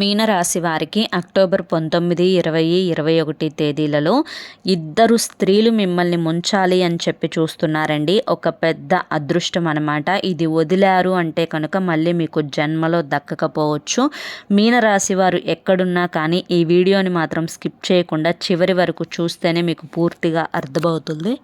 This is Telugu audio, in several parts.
మీనరాశి వారికి అక్టోబర్ పంతొమ్మిది ఇరవై ఇరవై ఒకటి తేదీలలో ఇద్దరు స్త్రీలు మిమ్మల్ని ముంచాలి అని చెప్పి చూస్తున్నారండి. ఒక పెద్ద అదృష్టం అనమాట ఇది వదిలారు అంటే కనుక మళ్ళీ మీకు జన్మలో దక్కకపోవచ్చు. మీనరాశి వారు ఎక్కడున్నా కానీ ఈ వీడియోని మాత్రం స్కిప్ చేయకుండా చివరి వరకు చూస్తేనే మీకు పూర్తిగా అర్థమవుతుంది.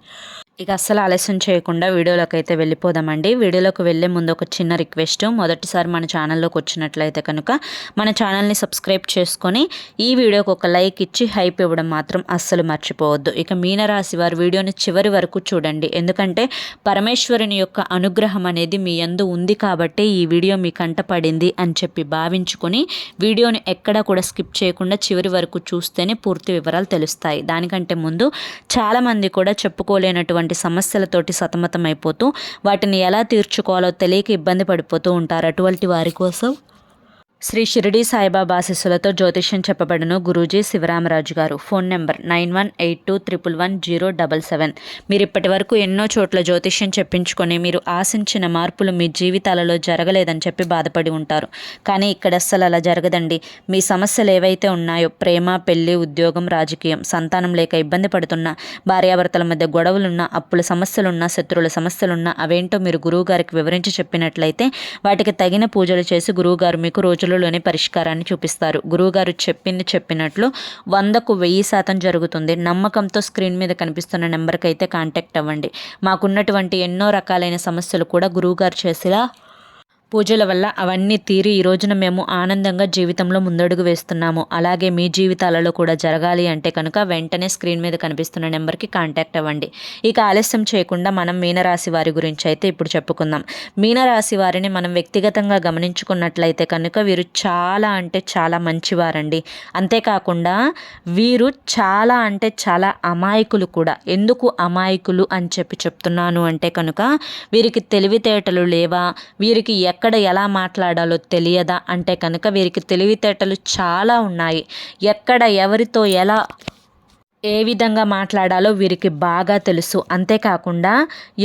ఇక అస్సలు ఆలస్యం చేయకుండా వీడియోలోకి అయితే వెళ్ళిపోదామండి. వీడియోలోకి వెళ్ళే ముందు ఒక చిన్న రిక్వెస్ట్. మొదటిసారి మన ఛానల్లోకి వచ్చినట్లయితే కనుక మన ఛానల్ని సబ్స్క్రైబ్ చేసుకొని ఈ వీడియోకి ఒక లైక్ ఇచ్చి హైప్ ఇవ్వడం మాత్రం అస్సలు మర్చిపోవద్దు. ఇక మీనరాశి వారి వీడియోని చివరి వరకు చూడండి. ఎందుకంటే పరమేశ్వరుని యొక్క అనుగ్రహం అనేది మీ అందు ఉంది కాబట్టి ఈ వీడియో మీ కంట పడింది అని చెప్పి భావించుకొని వీడియోని ఎక్కడా కూడా స్కిప్ చేయకుండా చివరి వరకు చూస్తేనే పూర్తి వివరాలు తెలుస్తాయి. దానికంటే ముందు చాలామంది కూడా చెప్పుకోలేనటువంటి వంటి సమస్యలతోటి సతమతమైపోతూ వాటిని ఎలా తీర్చుకోవాలో తెలియక ఇబ్బంది పడిపోతూ ఉంటారు అటువంటి వారి కోసం? శ్రీ షిరిడి సాయిబాబా ఆశీస్సులతో జ్యోతిష్యం చెప్పబడను Guruji Sivaramaraju garu. Phone number nine one eight two triple one zero double seven. మీరు ఇప్పటి వరకు ఎన్నో చోట్ల జ్యోతిష్యం చెప్పించుకొని మీరు ఆశించిన మార్పులు మీ జీవితాలలో జరగలేదని చెప్పి బాధపడి ఉంటారు. కానీ ఇక్కడ అస్సలు అలా జరగదండి. మీ సమస్యలు ఏవైతే ఉన్నాయో ప్రేమ పెళ్ళి ఉద్యోగం రాజకీయం సంతానం లేక ఇబ్బంది పడుతున్న భార్యాభర్తల మధ్య గొడవలున్నా అప్పుల సమస్యలున్నా శత్రువుల సమస్యలున్నా అవేంటో మీరు గురువు గారికి వివరించి చెప్పినట్లయితే వాటికి తగిన పూజలు చేసి గురువుగారు మీకు రోజులు రోజులలోనే పరిష్కారాన్ని చూపిస్తారు. గురువుగారు చెప్పింది చెప్పినట్లు వందకు వెయ్యి శాతం జరుగుతుంది. నమ్మకంతో స్క్రీన్ మీద కనిపిస్తున్న నెంబర్కి అయితే కాంటాక్ట్ అవ్వండి. మాకున్నటువంటి ఎన్నో రకాలైన సమస్యలు కూడా గురువుగారు చేసేలా పూజల వల్ల అవన్నీ తీరి ఈ రోజున మేము ఆనందంగా జీవితంలో ముందడుగు వేస్తున్నాము. అలాగే మీ జీవితాలలో కూడా జరగాలి అంటే కనుక వెంటనే స్క్రీన్ మీద కనిపిస్తున్న నెంబర్కి కాంటాక్ట్ అవ్వండి. ఇక ఆలస్యం చేయకుండా మనం మీనరాశి వారి గురించి అయితే ఇప్పుడు చెప్పుకుందాం. మీనరాశి వారిని మనం వ్యక్తిగతంగా గమనించుకున్నట్లయితే కనుక వీరు చాలా అంటే చాలా మంచివారండి. అంతేకాకుండా వీరు చాలా అంటే చాలా అమాయకులు కూడా. ఎందుకు అమాయకులు అని చెప్పి చెప్తున్నాను అంటే కనుక వీరికి తెలివితేటలు లేవా? వీరికి ఎక్కడ ఎక్కడ ఎలా మాట్లాడాలో తెలియదా? అంటే కనుక వీరికి తెలివితేటలు చాలా ఉన్నాయి. ఎక్కడ ఎవరితో ఎలా ఏ విధంగా మాట్లాడాలో వీరికి బాగా తెలుసు. అంతేకాకుండా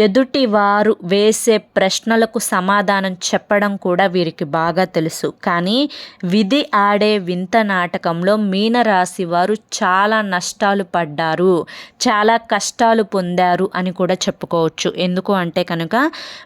ఎదుటి వారు వేసే ప్రశ్నలకు సమాధానం చెప్పడం కూడా వీరికి బాగా తెలుసు. కానీ విధి ఆడే వింత నాటకంలో మీనరాశి వారు చాలా నష్టాలు పడ్డారు. చాలా కష్టాలు పొందారు అని కూడా చెప్పుకోవచ్చు. ఎందుకు అంటే కనుక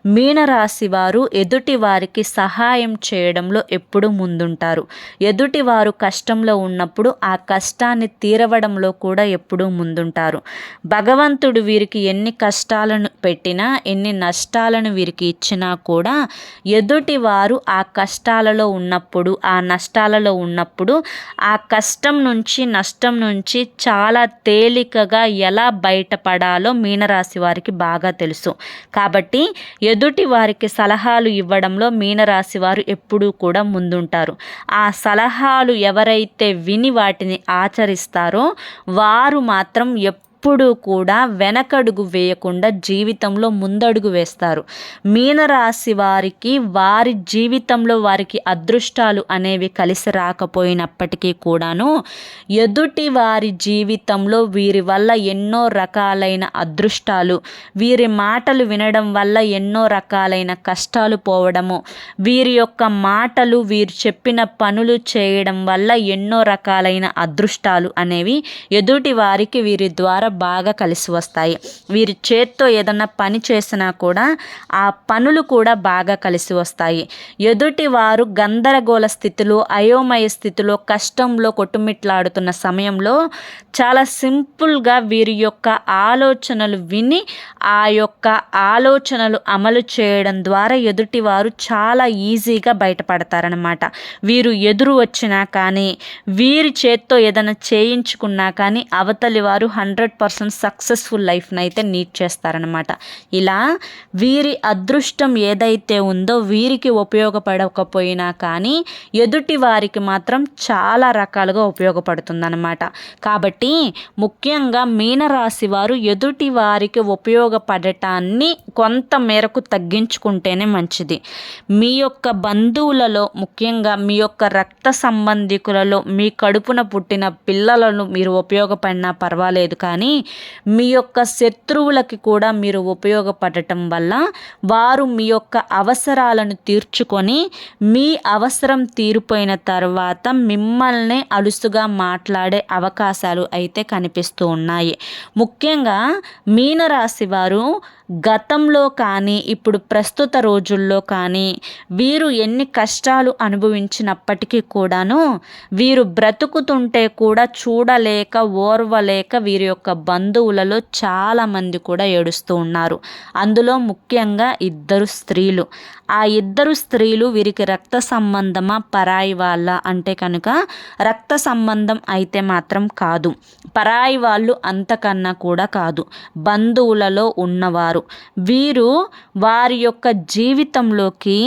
మీనరాశి వారు ఎదుటి వారికి సహాయం చేయడంలో ఎప్పుడూ ముందుంటారు. ఎదుటి వారు కష్టంలో ఉన్నప్పుడు ఆ కష్టాన్ని తీరవడంలో కూడా ఎప్పుడూ ముందుంటారు. భగవంతుడు వీరికి ఎన్ని కష్టాలను పెట్టినా ఎన్ని నష్టాలను వీరికి ఇచ్చినా కూడా ఎదుటి వారు ఆ కష్టాలలో ఉన్నప్పుడు ఆ నష్టాలలో ఉన్నప్పుడు ఆ కష్టం నుంచి నష్టం నుంచి చాలా తేలికగా ఎలా బయటపడాలో మీనరాశి వారికి బాగా తెలుసు. కాబట్టి ఎదుటి వారికి సలహాలు ఇవ్వడంలో మీనరాశి వారు ఎప్పుడూ కూడా ముందుంటారు. ఆ సలహాలు ఎవరైతే విని వాటిని ఆచరిస్తారో వారు మాత్రం ఎప్పుడూ కూడా వెనకడుగు వేయకుండా జీవితంలో ముందడుగు వేస్తారు. మీనరాశి వారికి వారి జీవితంలో వారికి అదృష్టాలు అనేవి కలిసి రాకపోయినప్పటికీ కూడాను ఎదుటి వారి జీవితంలో వీరి వల్ల ఎన్నో రకాలైన అదృష్టాలు వీరి మాటలు వినడం వల్ల ఎన్నో రకాలైన కష్టాలు పోవడము వీరి యొక్క మాటలు వీరు చెప్పిన పనులు చేయడం వల్ల ఎన్నో రకాలైన అదృష్టాలు అనేవి ఎదుటి వారికి వీరి ద్వారా బాగా కలిసి వస్తాయి. వీరి చేత్తో ఏదన్నా పని చేసినా కూడా ఆ పనులు కూడా బాగా కలిసి వస్తాయి. ఎదుటి వారు గందరగోళ స్థితిలో అయోమయ స్థితిలో కష్టంలో కొట్టుమిట్లాడుతున్న సమయంలో చాలా సింపుల్గా వీరి యొక్క ఆలోచనలు విని ఆ యొక్క ఆలోచనలు అమలు చేయడం ద్వారా ఎదుటివారు చాలా ఈజీగా బయటపడతారనమాట వీరు ఎదురు వచ్చినా కానీ వీరి చేత్తో ఏదైనా చేయించుకున్నా కానీ అవతలి వారు హండ్రెడ్ పర్సన్ సక్సెస్ఫుల్ లైఫ్ని అయితే నీట్ చేస్తారనమాట ఇలా వీరి అదృష్టం ఏదైతే ఉందో వీరికి ఉపయోగపడకపోయినా కానీ ఎదుటి వారికి మాత్రం చాలా రకాలుగా ఉపయోగపడుతుందన్నమాట. కాబట్టి ముఖ్యంగా మీనరాశి వారు ఎదుటి వారికి ఉపయోగపడటాన్ని కొంత మేరకు తగ్గించుకుంటేనే మంచిది. మీ యొక్క బంధువులలో ముఖ్యంగా మీ యొక్క రక్త సంబంధికులలో మీ కడుపున పుట్టిన పిల్లలను మీరు ఉపయోగపడినా పర్వాలేదు కానీ మీ యొక్క శత్రువులకి కూడా మీరు ఉపయోగపడటం వల్ల వారు మీ యొక్క అవసరాలను తీర్చుకొని మీ అవసరం తీరిపోయిన తర్వాత మిమ్మల్ని అలుసుగా మాట్లాడే అవకాశాలు అయితే కనిపిస్తూ ఉన్నాయి. ముఖ్యంగా మీనరాశి వారు గతంలో కానీ ఇప్పుడు ప్రస్తుత రోజుల్లో కానీ వీరు ఎన్ని కష్టాలు అనుభవించినప్పటికీ కూడాను వీరు బ్రతుకుతుంటే కూడా చూడలేక ఓర్వలేక వీరి యొక్క బంధువులలో చాలామంది కూడా ఏడుస్తూ ఉన్నారు. అందులో ముఖ్యంగా ఇద్దరు స్త్రీలు. ఆ ఇద్దరు స్త్రీలు వీరికి రక్త సంబంధమా పరాయి వాళ్ళ అంటే కనుక రక్త సంబంధం అయితే మాత్రం కాదు. పరాయి వాళ్ళు అంతకన్నా కూడా కాదు. బంధువులలో ఉన్నవారు వీరు వారి యొక్క జీవితంలోకి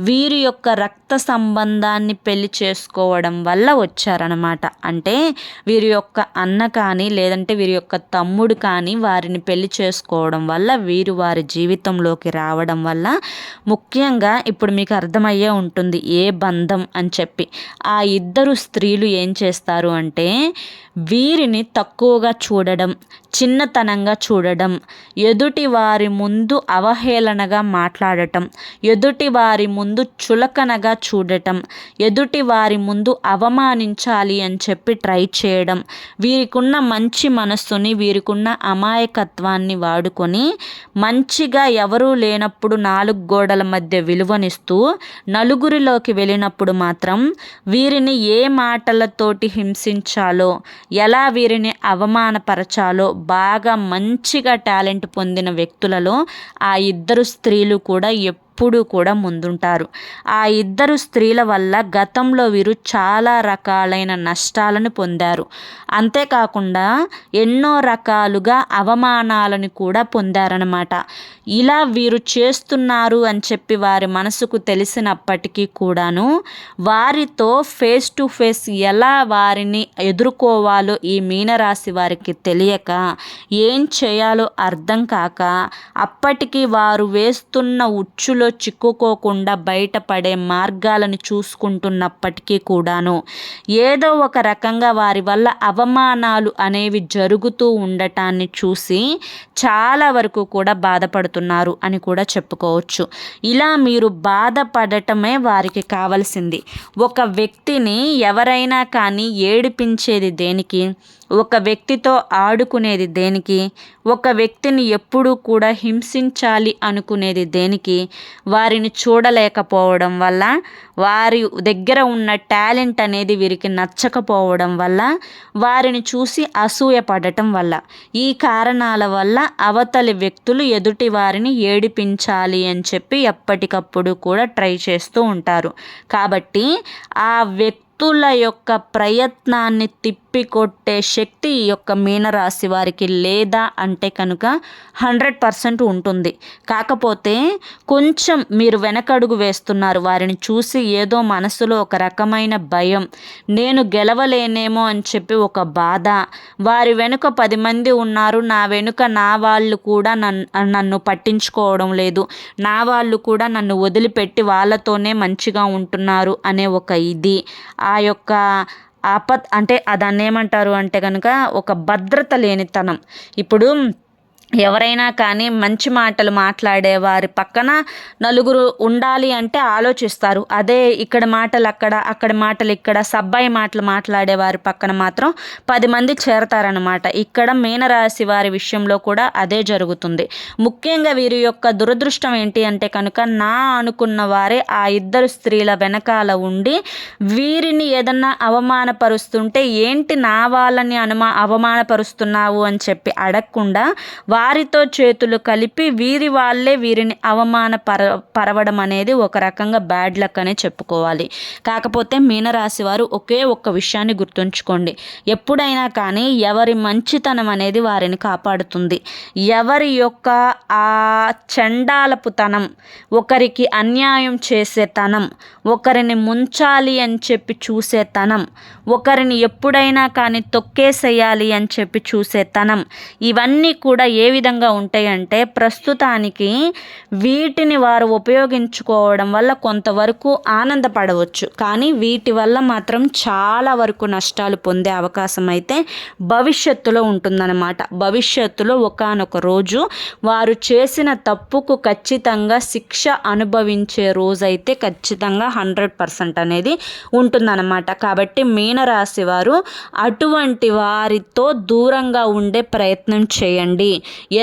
వీరి యొక్క రక్త సంబంధాన్ని పెళ్ళి చేసుకోవడం వల్ల వచ్చారనమాట అంటే వీరి యొక్క అన్న కానీ లేదంటే వీరి యొక్క తమ్ముడు కానీ వారిని పెళ్ళి చేసుకోవడం వల్ల వీరు వారి జీవితంలోకి రావడం వల్ల ముఖ్యంగా ఇప్పుడు మీకు అర్థమయ్యే ఉంటుంది ఏ బంధం అని చెప్పి. ఆ ఇద్దరు స్త్రీలు ఏం చేస్తారు అంటే వీరిని తక్కువగా చూడడం చిన్నతనంగా చూడడం ఎదుటి వారి ముందు అవహేళనగా మాట్లాడటం ఎదుటి వారి ముందు చులకనగా చూడటం ఎదుటి వారి ముందు అవమానించాలి అని చెప్పి ట్రై చేయడం వీరికున్న మంచి మనస్సుని వీరికున్న అమాయకత్వాన్ని వాడుకొని మంచిగా ఎవరూ లేనప్పుడు నాలుగు గోడల మధ్య విలువనిస్తూ నలుగురిలోకి వెళ్ళినప్పుడు మాత్రం వీరిని ఏ మాటలతోటి హింసించాలో ఎలా వీరిని అవమానపరచాలో బాగా మంచిగా టాలెంట్ పొందిన వ్యక్తులలో ఆ ఇద్దరు స్త్రీలు కూడా ఎప్పుడూ కూడా ముందుంటారు. ఆ ఇద్దరు స్త్రీల వల్ల గతంలో వీరు చాలా రకాలైన నష్టాలను పొందారు. అంతేకాకుండా ఎన్నో రకాలుగా అవమానాలను కూడా పొందారనమాట ఇలా వీరు చేస్తున్నారు అని చెప్పి వారి మనసుకు తెలిసినప్పటికీ కూడాను వారితో ఫేస్ టు ఫేస్ ఎలా వారిని ఎదుర్కోవాలో ఈ మీనరాశి వారికి తెలియక ఏం చేయాలో అర్థం కాక అప్పటికి వారు వేస్తున్న ఉచ్చులు చిక్కుకోకుండా బయటపడే మార్గాలను చూసుకుంటున్నప్పటికీ కూడాను ఏదో ఒక రకంగా వారి వల్ల అవమానాలు అనేవి జరుగుతూ ఉండటాన్ని చూసి చాలా వరకు కూడా బాధపడుతున్నారు అని కూడా చెప్పుకోవచ్చు. ఇలా మీరు బాధపడటమే వారికి కావలసింది. ఒక వ్యక్తిని ఎవరైనా కానీ ఏడిపించేది దేనికి? ఒక వ్యక్తితో ఆడుకునేది దేనికి? ఒక వ్యక్తిని ఎప్పుడూ కూడా హింసించాలి అనుకునేది దేనికి? వారిని చూడలేకపోవడం వల్ల వారి దగ్గర ఉన్న టాలెంట్ అనేది వీరికి నచ్చకపోవడం వల్ల వారిని చూసి అసూయ పడటం వల్ల. ఈ కారణాల వల్ల అవతలి వ్యక్తులు ఎదుటి వారిని ఏడిపించాలి అని చెప్పి ఎప్పటికప్పుడు కూడా ట్రై చేస్తూ ఉంటారు. కాబట్టి ఆ వ్యక్తి శత్రుల యొక్క ప్రయత్నాన్ని తిప్పికొట్టే శక్తి ఈ యొక్క మీనరాశి వారికి లేదా అంటే కనుక హండ్రెడ్ పర్సెంట్ ఉంటుంది. కాకపోతే కొంచెం మీరు వెనకడుగు వేస్తున్నారు. వారిని చూసి ఏదో మనసులో ఒక రకమైన భయం. నేను గెలవలేనేమో అని చెప్పి ఒక బాధ. వారి వెనుక పది మంది ఉన్నారు. నా వెనుక నా వాళ్ళు కూడా నన్ను నన్ను పట్టించుకోవడం లేదు. నా వాళ్ళు కూడా నన్ను వదిలిపెట్టి వాళ్ళతోనే మంచిగా ఉంటున్నారు అనే ఒక ఇది. ఆ ఆ యొక్క ఆపత్ అంటే దాన్ని ఏమంటారు అంటే కనుక ఒక భద్రత లేనితనం. ఇప్పుడు ఎవరైనా కానీ మంచి మాటలు మాట్లాడే వారి పక్కన నలుగురు ఉండాలి అంటే ఆలోచిస్తారు. అదే ఇక్కడ మాటలు అక్కడ అక్కడ మాటలు ఇక్కడ సబ్బాయి మాటలు మాట్లాడే వారి పక్కన మాత్రం పది మంది చేరతారనమాట ఇక్కడ మీనరాశి వారి విషయంలో కూడా అదే జరుగుతుంది. ముఖ్యంగా వీరి యొక్క దురదృష్టం ఏంటి అంటే కనుక నా అనుకున్న వారే ఆ ఇద్దరు స్త్రీల వెనకాల ఉండి వీరిని ఏదన్నా అవమానపరుస్తుంటే ఏంటి నా వాళ్ళని అనుమా అవమానపరుస్తున్నావు అని చెప్పి అడగకుండా వారితో చేతులు కలిపి వీరి వాళ్ళే వీరిని అవమాన పర పరవడం అనేది ఒక రకంగా బ్యాడ్ లక్ అనే చెప్పుకోవాలి. కాకపోతే మీనరాశి వారు ఒకే ఒక్క విషయాన్ని గుర్తుంచుకోండి. ఎప్పుడైనా కానీ ఎవరి మంచితనం అనేది వారిని కాపాడుతుంది. ఎవరి యొక్క ఆ చండాలపుతనం ఒకరికి అన్యాయం చేసే తనం ఒకరిని ముంచాలి అని చెప్పి చూసే తనం ఒకరిని ఎప్పుడైనా కానీ తొక్కేసేయాలి అని చెప్పి చూసే తనం. ఇవన్నీ కూడా ఏ విధంగా ఉంటాయంటే ప్రస్తుతానికి వీటిని వారు ఉపయోగించుకోవడం వల్ల కొంతవరకు ఆనందపడవచ్చు. కానీ వీటి వల్ల మాత్రం చాలా వరకు నష్టాలు పొందే అవకాశం అయితే భవిష్యత్తులో ఉంటుందన్నమాట. భవిష్యత్తులో ఒకనొక రోజు వారు చేసిన తప్పుకు ఖచ్చితంగా శిక్ష అనుభవించే రోజైతే ఖచ్చితంగా హండ్రెడ్ పర్సెంట్ అనేది ఉంటుందన్నమాట. కాబట్టి మీనరాశి వారు అటువంటి వారితో దూరంగా ఉండే ప్రయత్నం చేయండి.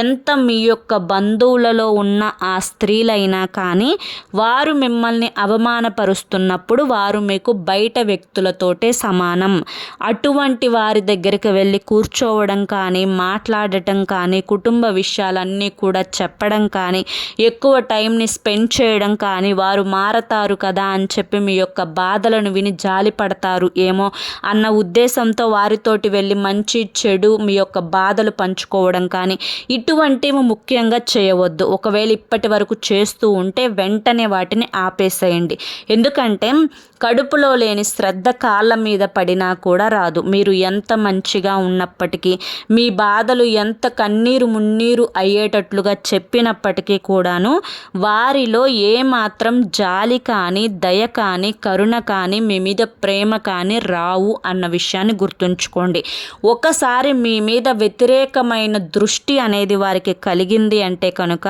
ఎంత మీ యొక్క బంధువులలో ఉన్న ఆ స్త్రీలైనా కానీ వారు మిమ్మల్ని అవమానపరుస్తున్నప్పుడు వారు మీకు బయట వ్యక్తులతోటే సమానం. అటువంటి వారి దగ్గరికి వెళ్ళి కూర్చోవడం కానీ మాట్లాడటం కానీ కుటుంబ విషయాలన్నీ కూడా చెప్పడం కానీ ఎక్కువ టైంని స్పెండ్ చేయడం కానీ వారు మారతారు కదా అని చెప్పి మీ యొక్క బాధలను విని జాలి పడతారు ఏమో అన్న ఉద్దేశంతో వారితోటి వెళ్ళి మంచి చెడు మీ యొక్క బాధలు పంచుకోవడం కానీ ఇటువంటివి ముఖ్యంగా చేయవద్దు. ఒకవేళ ఇప్పటి వరకు చేస్తూ ఉంటే వెంటనే వాటిని ఆపేసేయండి. ఎందుకంటే కడుపులో లేని శ్రద్ధ కాళ్ళ మీద పడినా కూడా రాదు. మీరు ఎంత మంచిగా ఉన్నప్పటికీ మీ బాధలు ఎంత కన్నీరు మున్నీరు అయ్యేటట్లుగా చెప్పినప్పటికీ కూడాను వారిలో ఏమాత్రం జాలి కానీ దయ కానీ కరుణ కానీ మీ మీద ప్రేమ కానీ రావు అన్న విషయాన్ని గుర్తుంచుకోండి. ఒకసారి మీ మీద వ్యతిరేకమైన దృష్టి అనేది వారికి కలిగింది అంటే కనుక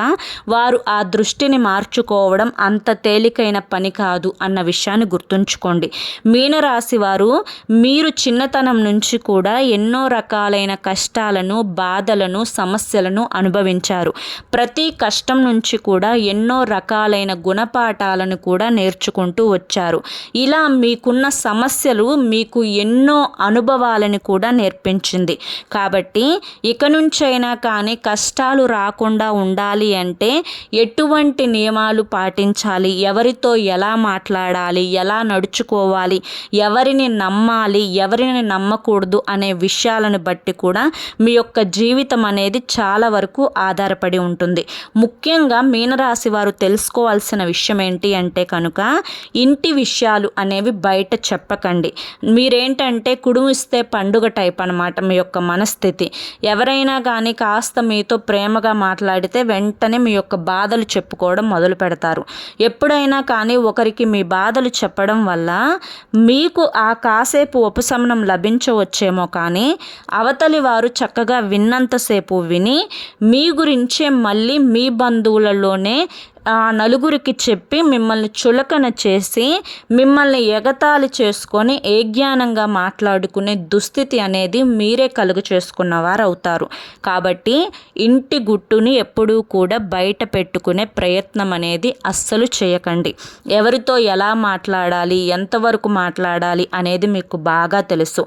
వారు ఆ దృష్టిని మార్చుకోవడం అంత తేలికైన పని కాదు అన్న విషయాన్ని గుర్తుంచుకోండి. మీనరాశి వారు మీరు చిన్నతనం నుంచి కూడా ఎన్నో రకాలైన కష్టాలను బాధలను సమస్యలను అనుభవించారు. ప్రతి కష్టం నుంచి కూడా ఎన్నో రకాలైన గుణపాఠాలను కూడా నేర్చుకుంటూ వచ్చారు. ఇలా మీకున్న సమస్యలు మీకు ఎన్నో అనుభవాలను కూడా నేర్పించింది. కాబట్టి ఇక నుంచైనా కానీ కష్టాలు రాకుండా ఉండాలి అంటే ఎటువంటి నియమాలు పాటించాలి? ఎవరితో ఎలా మాట్లాడాలి? ఎలా నడుచుకోవాలి. ఎవరిని నమ్మాలి ఎవరిని నమ్మకూడదు అనే విషయాలను బట్టి కూడా మీ యొక్క జీవితం అనేది చాలా వరకు ఆధారపడి ఉంటుంది. ముఖ్యంగా మీనరాశి వారు తెలుసుకోవాల్సిన విషయం ఏంటి అంటే కనుక ఇంటి విషయాలు అనేవి బయట చెప్పకండి. మీరేంటంటే కుడుమిస్తే పండుగ టైప్ అనమాట మీ యొక్క మనస్థితి. ఎవరైనా కానీ కాస్త మీతో ప్రేమగా మాట్లాడితే వెంటనే మీ యొక్క బాధలు చెప్పుకోవడం మొదలు పెడతారు ఎప్పుడైనా కానీ ఒకరికి మీ బాధలు చెప్పడం వల్ల మీకు ఆ కాసేపు ఉపశమనం లభించవచ్చేమో కానీ అవతలి వారు చక్కగా విన్నంతసేపు విని మీ గురించే మళ్ళీ మీ బంధువులలోనే ఆ నలుగురికి చెప్పి మిమ్మల్ని చులకన చేసి మిమ్మల్ని ఎగతాళి చేసుకొని ఏజ్ఞానంగా మాట్లాడుకునే దుస్థితి అనేది మీరే కలుగు చేసుకున్నవారు అవుతారు. కాబట్టి ఇంటి గుట్టుని ఎప్పుడూ కూడా బయట పెట్టుకునే ప్రయత్నం అనేది అస్సలు చేయకండి. ఎవరితో ఎలా మాట్లాడాలి ఎంతవరకు మాట్లాడాలి అనేది మీకు బాగా తెలుసు.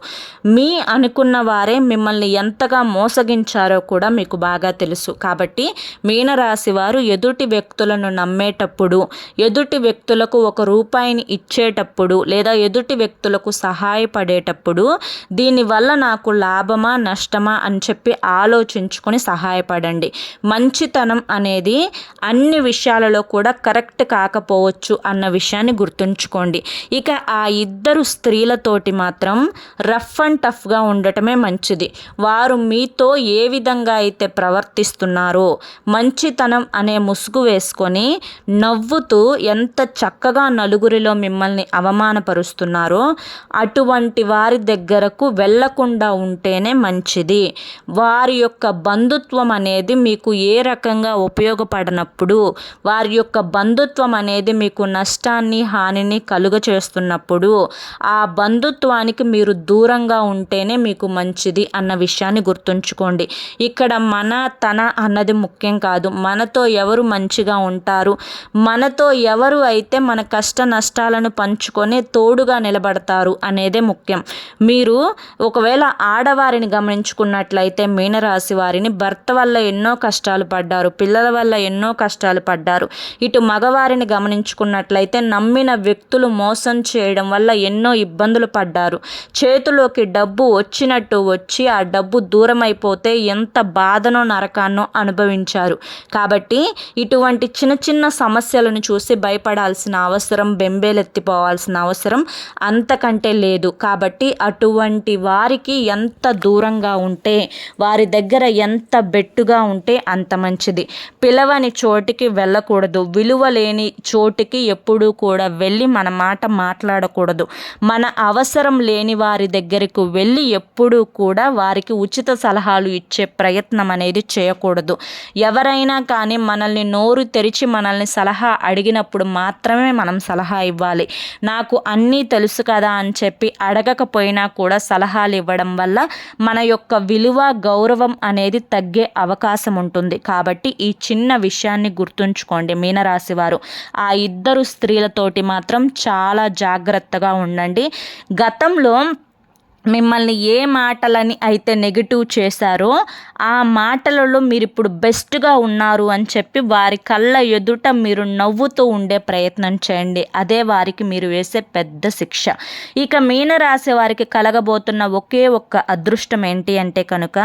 మీ అనుకున్న వారే మిమ్మల్ని ఎంతగా మోసగించారో కూడా మీకు బాగా తెలుసు. కాబట్టి మీనరాశి వారు ఎదుటి వ్యక్తులను నమ్మేటప్పుడు ఎదుటి వ్యక్తులకు ఒక రూపాయిని ఇచ్చేటప్పుడు లేదా ఎదుటి వ్యక్తులకు సహాయపడేటప్పుడు దీనివల్ల నాకు లాభమా నష్టమా అని చెప్పి ఆలోచించుకొని సహాయపడండి. మంచితనం అనేది అన్ని విషయాలలో కూడా కరెక్ట్ కాకపోవచ్చు అన్న విషయాన్ని గుర్తుంచుకోండి. ఇక ఆ ఇద్దరు స్త్రీలతోటి మాత్రం రఫ్ అండ్ టఫ్గా ఉండటమే మంచిది. వారు మీతో ఏ విధంగా అయితే ప్రవర్తిస్తున్నారో మంచితనం అనే ముసుగు వేసుకొని నవ్వుతూ ఎంత చక్కగా నలుగురిలో మిమ్మల్ని అవమానపరుస్తున్నారో అటువంటి వారి దగ్గరకు వెళ్ళకుండా ఉంటేనే మంచిది. వారి యొక్క బంధుత్వం అనేది మీకు ఏ రకంగా ఉపయోగపడినప్పుడు వారి యొక్క బంధుత్వం అనేది మీకు నష్టాన్ని హానిని కలుగ చేస్తున్నప్పుడు ఆ బంధుత్వానికి మీరు దూరంగా ఉంటేనే మీకు మంచిది అన్న విషయాన్ని గుర్తుంచుకోండి. ఇక్కడ మన తన అన్నది ముఖ్యం కాదు. మనతో ఎవరు మంచిగా ఉంటారు. మనతో ఎవరు అయితే మన కష్ట నష్టాలను పంచుకొని తోడుగా నిలబడతారు అనేదే ముఖ్యం. మీరు ఒకవేళ ఆడవారిని గమనించుకున్నట్లయితే మీనరాశి వారిని భర్త వల్ల ఎన్నో కష్టాలు పడ్డారు పిల్లల వల్ల ఎన్నో కష్టాలు పడ్డారు. ఇటు మగవారిని గమనించుకున్నట్లయితే నమ్మిన వ్యక్తులు మోసం చేయడం వల్ల ఎన్నో ఇబ్బందులు పడ్డారు. చేతిలోకి డబ్బు వచ్చినట్టు వచ్చి ఆ డబ్బు దూరం అయిపోతే ఎంత బాధనో నరకాన్నో అనుభవించారు. కాబట్టి ఇటువంటి చిన్న చిన్న చిన్న సమస్యలను చూసి భయపడాల్సిన అవసరం బెంబేలెత్తిపోవాల్సిన అవసరం అంతకంటే లేదు. కాబట్టి అటువంటి వారికి ఎంత దూరంగా ఉంటే వారి దగ్గర ఎంత బెట్టుగా ఉంటే అంత మంచిది. పిలవని చోటికి వెళ్ళకూడదు. విలువ లేని చోటికి ఎప్పుడూ కూడా వెళ్ళి మన మాట మాట్లాడకూడదు. మన అవసరం లేని వారి దగ్గరకు వెళ్ళి ఎప్పుడూ కూడా వారికి ఉచిత సలహాలు ఇచ్చే ప్రయత్నం అనేది చేయకూడదు. ఎవరైనా కానీ మనల్ని నోరు తెరిచి మనల్ని సలహా అడిగినప్పుడు మాత్రమే మనం సలహా ఇవ్వాలి. నాకు అన్నీ తెలుసు కదా అని చెప్పి అడగకపోయినా కూడా సలహాలు ఇవ్వడం వల్ల మన యొక్క విలువ గౌరవం అనేది తగ్గే అవకాశం ఉంటుంది. కాబట్టి ఈ చిన్న విషయాన్ని గుర్తుంచుకోండి మీనరాశి వారు. ఆ ఇద్దరు స్త్రీలతోటి మాత్రం చాలా జాగ్రత్తగా ఉండండి. గతంలో మిమ్మల్ని ఏ మాటలని అయితే నెగిటివ్ చేశారో ఆ మాటలలో మీరు ఇప్పుడు బెస్ట్గా ఉన్నారు అని చెప్పి వారి కళ్ళ ఎదుట మీరు నవ్వుతూ ఉండే ప్రయత్నం చేయండి. అదే వారికి మీరు వేసే పెద్ద శిక్ష. ఇక మీనరాశి వారికి కలగబోతున్న ఒకే ఒక్క అదృష్టం ఏంటి అంటే కనుక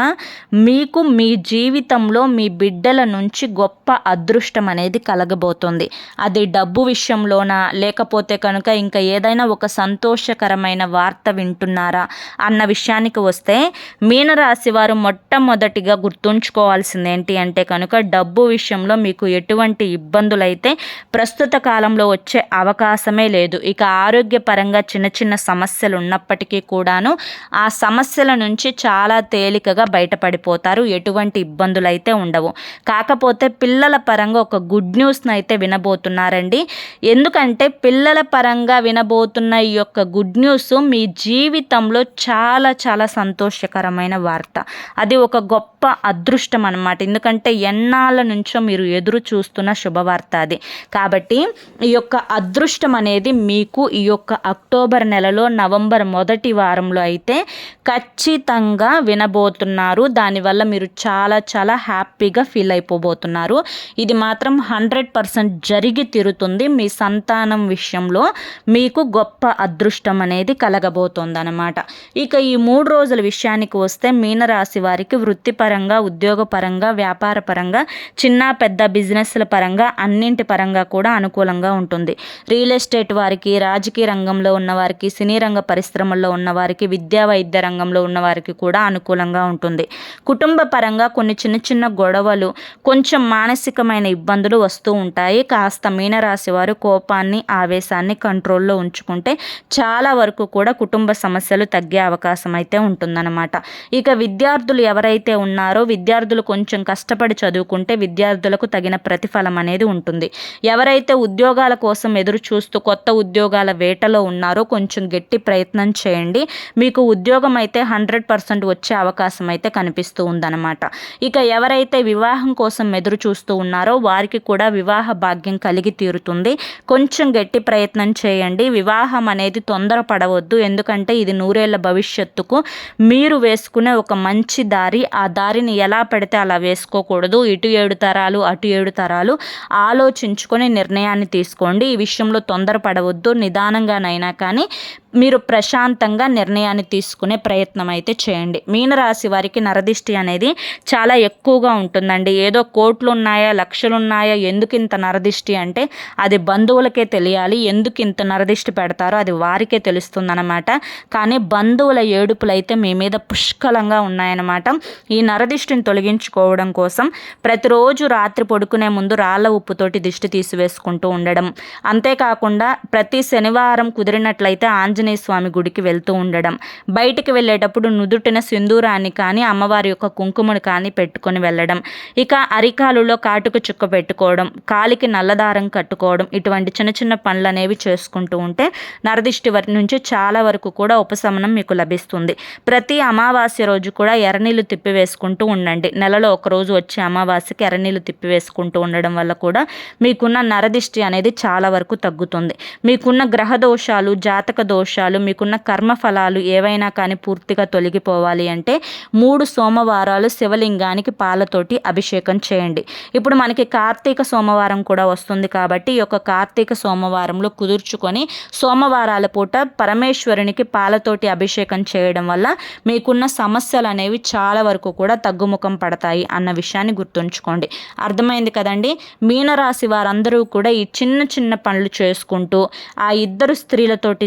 మీకు మీ జీవితంలో మీ బిడ్డల నుంచి గొప్ప అదృష్టం అనేది కలగబోతుంది. అది డబ్బు విషయంలోనా? లేకపోతే కనుక ఇంకా ఏదైనా ఒక సంతోషకరమైన వార్త వింటున్నారా? అన్న విషయానికి వస్తే మీనరాశి వారు మొట్టమొదటిగా గుర్తుంచుకోవాల్సింది ఏంటి అంటే కనుక డబ్బు విషయంలో మీకు ఎటువంటి ఇబ్బందులైతే ప్రస్తుత కాలంలో వచ్చే అవకాశమే లేదు. ఇక ఆరోగ్యపరంగా చిన్న చిన్న సమస్యలు ఉన్నప్పటికీ కూడాను ఆ సమస్యల నుంచి చాలా తేలికగా బయటపడిపోతారు. ఎటువంటి ఇబ్బందులు అయితే ఉండవు. కాకపోతే పిల్లల పరంగా ఒక గుడ్ న్యూస్ని అయితే వినబోతున్నారండి. ఎందుకంటే పిల్లల పరంగా వినబోతున్న ఈ యొక్క గుడ్ న్యూస్ మీ జీవితంలో చాలా చాలా సంతోషకరమైన వార్త. అది ఒక గొప్ప గొప్ప అదృష్టం అనమాట ఎందుకంటే ఎన్నాళ్ళ నుంచో మీరు ఎదురు చూస్తున్న శుభవార్త అది. కాబట్టి ఈ యొక్క అదృష్టం అనేది మీకు ఈ యొక్క అక్టోబర్ నెలలో నవంబర్ మొదటి వారంలో అయితే ఖచ్చితంగా వినబోతున్నారు. దానివల్ల మీరు చాలా చాలా హ్యాపీగా ఫీల్ అయిపోబోతున్నారు. ఇది మాత్రం హండ్రెడ్ పర్సెంట్ జరిగి తీరుతుంది. మీ సంతానం విషయంలో మీకు గొప్ప అదృష్టం అనేది కలగబోతోంది అనమాట ఇక ఈ మూడు రోజుల విషయానికి వస్తే మీనరాశి వారికి వృత్తిపరంగా ఉద్యోగపరంగా వ్యాపార పరంగా చిన్న పెద్ద బిజినెస్ల పరంగా అన్నింటి పరంగా కూడా అనుకూలంగా ఉంటుంది. రియల్ ఎస్టేట్ వారికి రాజకీయ రంగంలో ఉన్నవారికి సినీ రంగ పరిశ్రమల్లో ఉన్నవారికి విద్యా వైద్య రంగంలో ఉన్నవారికి కూడా అనుకూలంగా ఉంటుంది. కుటుంబ పరంగా కొన్ని చిన్న చిన్న గొడవలు కొంచెం మానసికమైన ఇబ్బందులు వస్తూ ఉంటాయి. కాస్త మీనరాశి వారు కోపాన్ని ఆవేశాన్ని కంట్రోల్లో ఉంచుకుంటే చాలా వరకు కూడా కుటుంబ సమస్యలు తగ్గే అవకాశం అయితే ఉంటుందన్నమాట. ఇక విద్యార్థులు ఎవరైతే ఉన్నారో విద్యార్థులు కొంచెం కష్టపడి చదువుకుంటే విద్యార్థులకు తగిన ప్రతిఫలం అనేది ఉంటుంది. ఎవరైతే ఉద్యోగాల కోసం ఎదురు చూస్తూ కొత్త ఉద్యోగాల వేటలో ఉన్నారో కొంచెం గట్టి ప్రయత్నం చేయండి. మీకు ఉద్యోగం అయితే హండ్రెడ్ పర్సెంట్ వచ్చే అవకాశం అయితే కనిపిస్తూ ఉందన్నమాట. ఇక ఎవరైతే వివాహం కోసం ఎదురు చూస్తూ ఉన్నారో వారికి కూడా వివాహ భాగ్యం కలిగి తీరుతుంది. కొంచెం గట్టి ప్రయత్నం చేయండి. వివాహం అనేది తొందరపడవద్దు ఎందుకంటే ఇది నూరేళ్ళ భవిష్యత్తుకు మీరు వేసుకునే ఒక మంచి దారి ఆ దారిని ఎలా పెడితే అలా వేసుకోకూడదు. ఇటు ఏడు తరాలు అటు ఏడు తరాలు. ఆలోచించుకొని నిర్ణయాన్ని తీసుకోండి. ఈ విషయంలో తొందరపడవద్దు. నిదానంగానైనా కానీ మీరు ప్రశాంతంగా నిర్ణయాన్ని తీసుకునే ప్రయత్నం అయితే చేయండి. మీనరాశి వారికి నరదిష్టి అనేది చాలా ఎక్కువగా ఉంటుందండి. ఏదో కోట్లు ఉన్నాయా లక్షలు ఉన్నాయా ఎందుకు ఇంత నరదిష్టి అంటే అది బంధువులకే తెలియాలి. ఎందుకు ఇంత నరదిష్టి పెడతారో అది వారికే తెలుస్తుందన్నమాట. కానీ బంధువుల ఏడుపులు అయితే మీ మీద పుష్కలంగా ఉన్నాయన్నమాట. ఈ నరదిష్టిని తొలగించుకోవడం కోసం ప్రతిరోజు రాత్రి పడుకునే ముందు రాళ్ళ ఉప్పుతోటి దిష్టి తీసివేసుకుంటూ ఉండడం. అంతేకాకుండా ప్రతి శనివారం కుదిరినట్లయితే ఆంధ్ర ఆంజనేయ స్వామి గుడికి వెళ్తూ ఉండడం. బయటికి వెళ్ళేటప్పుడు నుదుటిన సింధూరాన్ని కానీ అమ్మవారి యొక్క కుంకుమను కానీ పెట్టుకొని వెళ్ళడం. ఇక అరికాలులో కాటుక చుక్క పెట్టుకోవడం కాలికి నల్లదారం కట్టుకోవడం ఇటువంటి చిన్న చిన్న పనులు అనేవి చేసుకుంటూ ఉంటే నరదిష్టి వరి నుంచి చాలా వరకు కూడా ఉపశమనం మీకు లభిస్తుంది. ప్రతి అమావాస్య రోజు కూడా ఎర్రనీళ్ళు తిప్పి వేసుకుంటూ ఉండండి. నెలలో ఒకరోజు వచ్చే అమావాస్యకి ఎర్రనీళ్ళు తిప్పి వేసుకుంటూ ఉండడం వల్ల కూడా మీకున్న నరదిష్టి అనేది చాలా వరకు తగ్గుతుంది. మీకున్న గ్రహ దోషాలు జాతక దోషాలు దోషాలు మీకున్న కర్మ ఫలాలు ఏవైనా కానీ పూర్తిగా తొలగిపోవాలి అంటే మూడు సోమవారాలు శివలింగానికి పాలతోటి అభిషేకం చేయండి. ఇప్పుడు మనకి కార్తీక సోమవారం కూడా వస్తుంది కాబట్టి ఈ యొక్క కార్తీక సోమవారంలో కుదుర్చుకొని సోమవారాల పూట పరమేశ్వరునికి పాలతోటి అభిషేకం చేయడం వల్ల మీకున్న సమస్యలు అనేవి చాలా వరకు కూడా తగ్గుముఖం పడతాయి అన్న విషయాన్ని గుర్తుంచుకోండి. అర్థమైంది కదండి? మీనరాశి వారందరూ కూడా ఈ చిన్న చిన్న పనులు చేసుకుంటూ ఆ ఇద్దరు స్త్రీలతోటి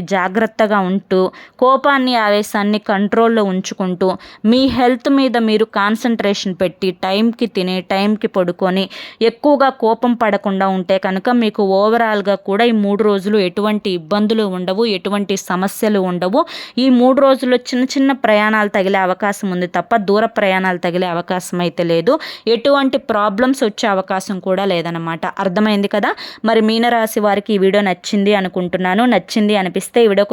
జాగ్రత్తగా ఉంటూ కోపాన్ని ఆవేశాన్ని కంట్రోల్లో ఉంచుకుంటూ మీ హెల్త్ మీద మీరు కాన్సన్ట్రేషన్ పెట్టి టైంకి తిని టైంకి పడుకొని ఎక్కువగా కోపం పడకుండా ఉంటే కనుక మీకు ఓవరాల్గా కూడా ఈ మూడు రోజులు ఎటువంటి ఇబ్బందులు ఉండవు ఎటువంటి సమస్యలు ఉండవు. ఈ మూడు రోజుల్లో చిన్న చిన్న ప్రయాణాలు తగిలే అవకాశం ఉంది తప్ప దూర ప్రయాణాలు తగిలే అవకాశం అయితే లేదు. ఎటువంటి ప్రాబ్లమ్స్ వచ్చే అవకాశం కూడా లేదనమాట అర్థమైంది కదా? మరి మీనరాశి వారికి ఈ వీడియో నచ్చింది అనుకుంటున్నాను. నచ్చింది అనిపిస్తే ఈ వీడియోకి